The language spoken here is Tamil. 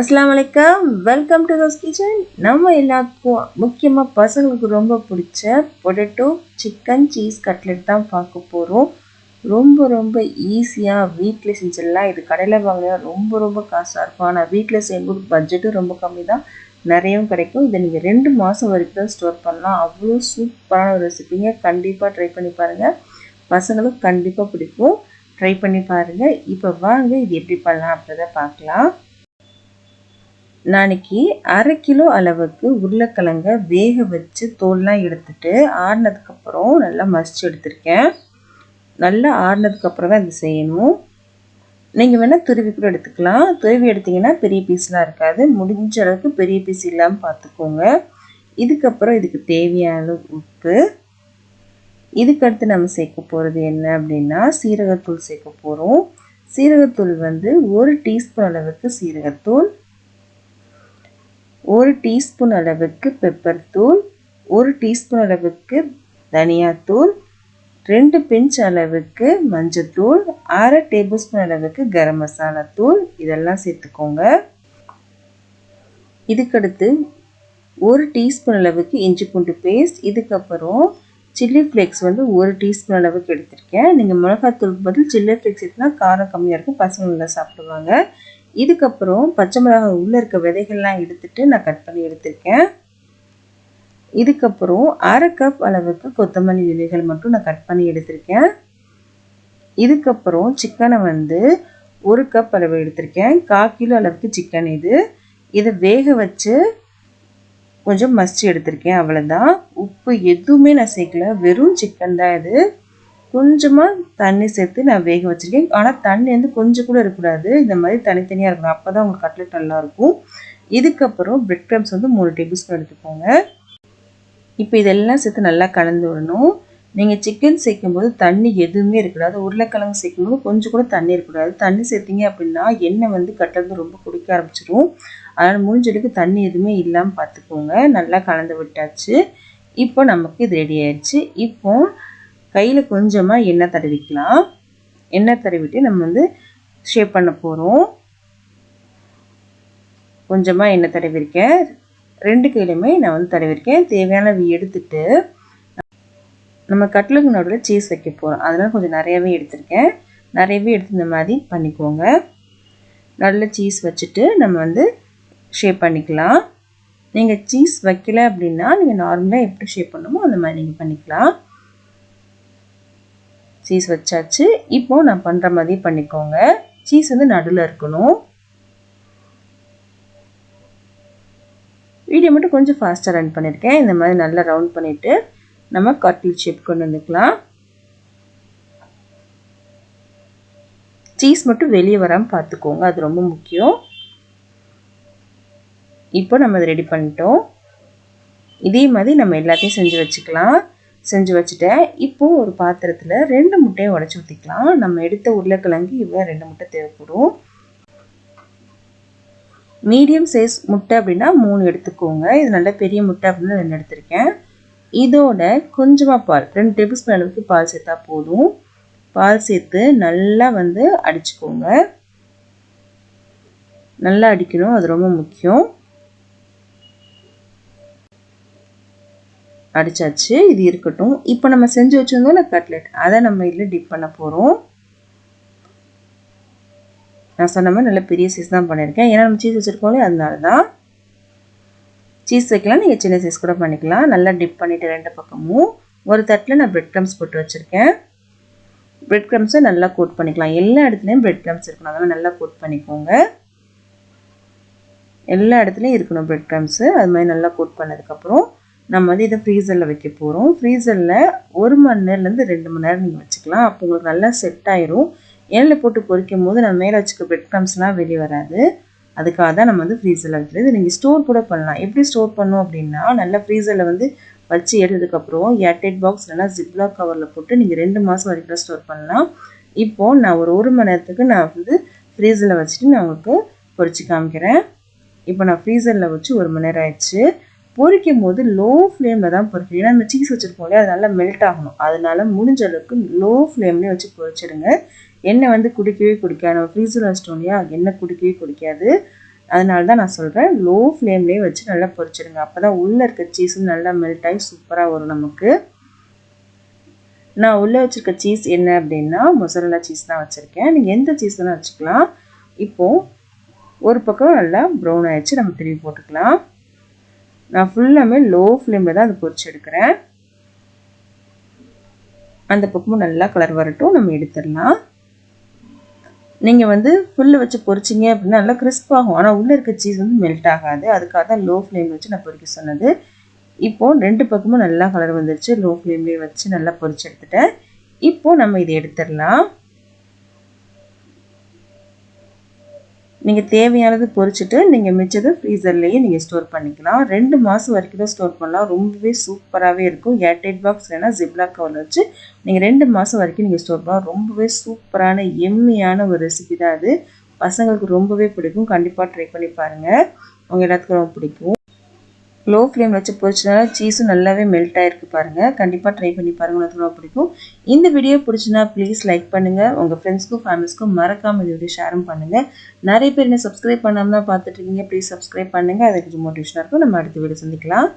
அஸ்லாம் வலைக்கம். வெல்கம் டு தோஸ் கிச்சன் நம்ம எல்லாத்துக்கும் முக்கியமாக பசங்களுக்கு ரொம்ப பிடிச்ச பொட்டேட்டோ சிக்கன் சீஸ் கட்லெட் தான் பார்க்க போகிறோம் ரொம்ப ரொம்ப ஈஸியாக வீட்டில் செஞ்சிடலாம். இது கடையில் வாங்கினா ரொம்ப ரொம்ப காசாக இருக்கும். ஆனால் வீட்டில் செய்யும்போது பட்ஜெட்டும் ரொம்ப கம்மி தான் நிறையவும் கிடைக்கும். இதை நீங்கள் ரெண்டு மாதம் வரைக்கும் தான் ஸ்டோர் பண்ணலாம். அவ்வளோ சூப்பரான ஒரு ரெசிபிங்க கண்டிப்பாக ட்ரை பண்ணி பாருங்கள் பசங்களுக்கு கண்டிப்பாக பிடிக்கும். ட்ரை பண்ணி பாருங்கள் இப்போ வாங்க இது எப்படி பண்ணலாம் அப்படின்றத பார்க்கலாம். நாளைக்கு அரை கிலோ அளவுக்கு உருளைக்கிழங்க வேக வச்சு தோல்லாம் எடுத்துட்டு ஆடினதுக்கப்புறம் நல்லா மசிச்சு எடுத்திருக்கேன். நல்லா ஆடினதுக்கப்புறம் தான் இது செய்யணும். நீங்கள் வேணால் துருவி கூட எடுத்துக்கலாம். துருவி எடுத்திங்கன்னா பெரிய பீஸ்லாம் இருக்காது. முடிஞ்ச அளவுக்கு பெரிய பீஸ் இல்லாமல் பார்த்துக்கோங்க இதுக்கப்புறம் இதுக்கு தேவையான உப்பு. இதுக்கடுத்து நம்ம சேர்க்க போகிறது என்ன அப்படின்னா சீரகத்தூள் சேர்க்க போகிறோம் சீரகத்தூள் வந்து ஒரு டீஸ்பூன் அளவுக்கு சீரகத்தூள். ஒரு டீஸ்பூன் அளவுக்கு பெப்பர் தூள் ஒரு டீஸ்பூன் அளவுக்கு தனியாத்தூள் ரெண்டு பிஞ்ச் அளவுக்கு மஞ்சத்தூள் அரை டேபிள் ஸ்பூன் அளவுக்கு கரம் மசாலா தூள். இதெல்லாம் சேர்த்துக்கோங்க. இதுக்கடுத்து ஒரு டீஸ்பூன் அளவுக்கு இஞ்சி பூண்டு பேஸ்ட். இதுக்கப்புறம் சில்லி ஃப்ளேக்ஸ் வந்து ஒரு டீஸ்பூன் அளவுக்கு எடுத்திருக்கேன். நீங்கள் மிளகாத்தூள் பதில் சில்லி ஃப்ளேக்ஸ் எடுத்துனா காரம் கம்மியாக இருக்கும் பசங்க நல்லா சாப்பிடுவாங்க. இதுக்கப்புறம் பச்சை மிளகாய் உள்ளே இருக்க விதைகள்லாம் எடுத்துட்டு நான் கட் பண்ணி எடுத்திருக்கேன். இதுக்கப்புறம் அரை கப் அளவுக்கு கொத்தமல்லி விதைகள் மட்டும் நான் கட் பண்ணி எடுத்திருக்கேன். இதுக்கப்புறம் சிக்கனை வந்து ஒரு கப் அளவு எடுத்திருக்கேன். கால் கிலோ அளவுக்கு சிக்கன் இது. இதை வேக வச்சு கொஞ்சம் மசிச்சு எடுத்திருக்கேன் அவ்வளோதான் உப்பு எதுவுமே நான் சேர்க்கல. வெறும் சிக்கன் தான் இது. கொஞ்சமாக தண்ணி சேர்த்து நான் வேக வச்சுருக்கேன். ஆனால் தண்ணி வந்து கொஞ்சம் கூட இருக்கக்கூடாது. இந்த மாதிரி தனித்தனியாக இருக்கணும். அப்போ தான் உங்களுக்கு கட்லெட் நல்லாயிருக்கும் இதுக்கப்புறம் பிரெட் க்ரம்ஸ் வந்து மூணு டேபிள் ஸ்பூன் எடுத்துக்கோங்க. இப்போ இதெல்லாம் சேர்த்து நல்லா கலந்து விடணும். நீங்கள் சிக்கன் சேர்க்கும்போது தண்ணி எதுவுமே இருக்கக்கூடாது. உருளைக்கிழங்கு சேர்க்கும்போது கொஞ்சம் கூட தண்ணி இருக்கக்கூடாது. தண்ணி சேர்த்திங்க அப்படின்னா எண்ணெய் வந்து கட்டிலிருந்து ரொம்ப குடிக்க ஆரம்பிச்சிடும் அதனால் முடிஞ்சளவுக்கு தண்ணி எதுவுமே இல்லாமல் பார்த்துக்கோங்க. நல்லா கலந்து விட்டாச்சு. இப்போ நமக்கு இது ரெடி ஆயிடுச்சு. இப்போ கையில் கொஞ்சமாக எண்ணெய் தடவிக்கலாம். எண்ணெய் தடவிட்டு நம்ம வந்து ஷேப் பண்ண போகிறோம் கொஞ்சமாக எண்ணெய் தடவிருக்கேன். ரெண்டு கையிலுமே நான் வந்து தடவிருக்கேன். தேவையானவை எடுத்துட்டு நம்ம கட்லுக்கு நடுவில் சீஸ் வைக்க போகிறோம் அதெல்லாம் கொஞ்சம் நிறையாவே எடுத்திருக்கேன். நிறையவே எடுத்து இந்த மாதிரி பண்ணிக்கோங்க. நல்ல சீஸ் வச்சுட்டு நம்ம வந்து ஷேப் பண்ணிக்கலாம். நீங்கள் சீஸ் வைக்கல அப்படின்னா நீங்கள் நார்மலாக எப்படி ஷேப் பண்ணுமோ அந்த மாதிரி நீங்கள் பண்ணிக்கலாம். சீஸ் வச்சாச்சு. இப்போ நான் பண்ணுற மாதிரி பண்ணிக்கோங்க. சீஸ் வந்து நடுவில் இருக்கணும். வீடியோ மட்டும் கொஞ்சம் ஃபாஸ்ட்டாக ரன் பண்ணியிருக்கேன் இந்த மாதிரி நல்லா ரவுண்ட் பண்ணிவிட்டு நம்ம கட்டில் ஷேப் கொண்டு வந்துக்கலாம். சீஸ் மட்டும் வெளியே வராமல் பார்த்துக்கோங்க. அது ரொம்ப முக்கியம். இப்போ நம்ம அதை ரெடி பண்ணிட்டோம். இதே மாதிரி நம்ம எல்லாத்தையும் செஞ்சு வச்சுக்கலாம். செஞ்சு வச்சுட்டேன். இப்போது ஒரு பாத்திரத்தில் ரெண்டு முட்டையை உடச்சி ஊற்றிக்கலாம் நம்ம எடுத்த உருளைக்கிழங்கு இவ்வளோ ரெண்டு முட்டை தேவைப்படும். மீடியம் சைஸ் முட்டை அப்படின்னா மூணு எடுத்துக்கோங்க. இது நல்ல பெரிய முட்டை அப்படின்னு ரெண்டு எடுத்திருக்கேன். இதோட கொஞ்சமாக பால் ரெண்டு டேபிள் ஸ்பூன் அளவுக்கு பால் சேர்த்தா போதும். பால் சேர்த்து நல்லா வந்து அடிச்சுக்கோங்க. நல்லா அடிக்கணும். அது ரொம்ப முக்கியம். அடித்தாச்சு இது இருக்கட்டும். இப்போ நம்ம செஞ்சு வச்சுருந்தோம்ல கட்லெட் அதை நம்ம இதில் டிப் பண்ண போகிறோம் நான் சொன்ன மாதிரி நல்ல பெரிய சைஸ் தான் பண்ணியிருக்கேன். ஏன்னா நம்ம சீஸ் வச்சுருக்கோம்ல அதனால தான் சீஸ் வைக்கலாம் நீங்கள் சின்ன சைஸ் கூட பண்ணிக்கலாம். நல்லா டிப் பண்ணிவிட்டு ரெண்டு பக்கமும். ஒரு தட்டில் நான் பிரெட் க்ரம்ஸ் போட்டு வச்சுருக்கேன். பிரெட் க்ரம்ஸை நல்லா கோட் பண்ணிக்கலாம். எல்லா இடத்துலையும் பிரெட் க்ரம்ஸ் இருக்கணும். அதெல்லாம் நல்லா கோட் பண்ணிக்கோங்க. எல்லா இடத்துலையும் இருக்கணும் பிரெட் க்ரம்ஸு அது மாதிரி நல்லா கோட் பண்ணதுக்கப்புறம் நம்ம வந்து இதை ஃப்ரீசரில் வைக்க போகிறோம் ஃப்ரீசரில் ஒரு மணி நேரம்லேருந்து ரெண்டு மணி நேரம் நீங்கள் வச்சுக்கலாம். அப்போ உங்களுக்கு நல்லா செட் ஆயிரும். எண்ணெயில் போட்டு பொரிக்கும் போது நம்ம மேலே வச்சுக்க பிரெட் க்ரம்ஸ்லாம் வெளியே வராது. அதுக்காக தான் நம்ம வந்து ஃப்ரீசரில் வைக்கிறது. நீங்கள் ஸ்டோர் கூட பண்ணலாம். எப்படி ஸ்டோர் பண்ணோம் அப்படின்னா நல்லா ஃப்ரீசரில் வந்து வச்சு எடுத்ததுக்கப்புறம் ஏர்டைட் பாக்ஸ் நல்லா ஜிப்லாக் கவரில் போட்டு நீங்கள் ரெண்டு மாதம் வரைக்கும் ஸ்டோர் பண்ணலாம். இப்போது நான் ஒரு ஒரு மணி நேரத்துக்கு நான் வந்து ஃப்ரீசரில் வச்சுட்டு நான் உங்களுக்கு பொறிச்சு காமிக்கிறேன். இப்போ நான் ஃப்ரீசரில் வச்சு ஒரு மணி நேரம் ஆயிடுச்சு. பொரிக்கும் போது லோ ஃப்ளேமில் தான் பொரிக்கணும் ஏன்னா நம்ம சீஸ் வச்சுருக்கோம் இல்லையா? அது நல்லா மெல்ட் ஆகணும். அதனால முடிஞ்ச அளவுக்கு லோ ஃப்ளேம்லேயே வச்சு பொரிச்சிடுங்க எண்ணெய் வந்து குடிக்கவே குடிக்காது. நம்ம ஃப்ரீசர் வச்சிட்டோம் இல்லையா? எண்ணெய் குடிக்கவே குடிக்காது. அதனால தான் நான் சொல்கிறேன் லோ ஃப்ளேம்லேயே வச்சு நல்லா பொரிச்சிடுங்க அப்போ தான் உள்ளே இருக்க சீஸும் நல்லா மெல்ட் ஆகி சூப்பராக வரும் நமக்கு. நான் உள்ளே வச்சுருக்க சீஸ் என்ன அப்படின்னா மொசரலா சீஸ் தான் வச்சுருக்கேன். நீங்கள் எந்த சீஸ் வேணால் வச்சுக்கலாம். இப்போது ஒரு பக்கம் நல்லா ப்ரௌன் ஆயிடுச்சு. நம்ம திரும்பி போட்டுக்கலாம். நான் ஃபுல்லாமே லோ ஃப்ளேமில் தான் அதை பொறிச்சு எடுக்கிறேன். அந்த பக்கமும் நல்லா கலர் வரட்டும் நம்ம எடுத்துடலாம். நீங்கள் வந்து ஃபுல்லு வச்சு பொறிச்சிங்க அப்படின்னா நல்லா கிறிஸ்ப் ஆகும். ஆனால் உள்ளே இருக்க சீஸ் வந்து மெல்ட் ஆகாது. அதுக்காக தான் லோ ஃப்ளேம் வச்சு நான் பொறிக்க சொன்னது. இப்போது ரெண்டு பக்கமும் நல்லா கலர் வந்துருச்சு. லோ ஃப்ளேம்லேயே வச்சு நல்லா பொரிச்சு எடுத்துட்டேன். இப்போது நம்ம இதை எடுத்துடலாம். நீங்கள் தேவையானது பொறிச்சிட்டு நீங்கள் மிச்சது ஃப்ரீசர்லேயே நீங்கள் ஸ்டோர் பண்ணிக்கலாம். ரெண்டு மாதம் வரைக்கும் தான் ஸ்டோர் பண்ணலாம். ரொம்பவே சூப்பராகவே இருக்கும். ஏர்டைட் பாக்ஸ் இல்லைனா ஜிப்லாக் கவர் வச்சு நீங்கள் ரெண்டு மாதம் வரைக்கும் நீங்கள் ஸ்டோர் பண்ணலாம். ரொம்பவே சூப்பரான எம்மியான ஒரு ரெசிபி தான் அது. பசங்களுக்கு ரொம்பவே பிடிக்கும். கண்டிப்பாக ட்ரை பண்ணி பாருங்கள் அவங்க எல்லாத்துக்கும் ரொம்ப பிடிக்கும். லோ ஃப்ளேம் வச்சு பொரிச்சதுனால சீஸும் நல்லாவே மெல்ட் ஆகிருக்கு பாருங்கள் கண்டிப்பாக ட்ரை பண்ணி பாருங்கள் உங்களுக்கு ரொம்ப பிடிக்கும். இந்த வீடியோ பிடிச்சினா ப்ளீஸ் லைக் பண்ணுங்கள் உங்கள் ஃப்ரெண்ட்ஸ்க்கும் ஃபேமிலிஸ்க்கும் மறக்காமல் இந்த வீடியோ ஷேரும் பண்ணுங்கள் நிறைய பேர் என்ன சப்ஸ்கிரைப் பண்ணாமல் தான் பார்த்துட்ருக்கீங்க ப்ளீஸ் சப்ஸ்கிரைப் பண்ணுங்கள் அதுக்கு கொஞ்சம் மோட்டிவேஷனாக இருக்கும். நம்ம அடுத்த வீடியோ சந்திக்கலாம்.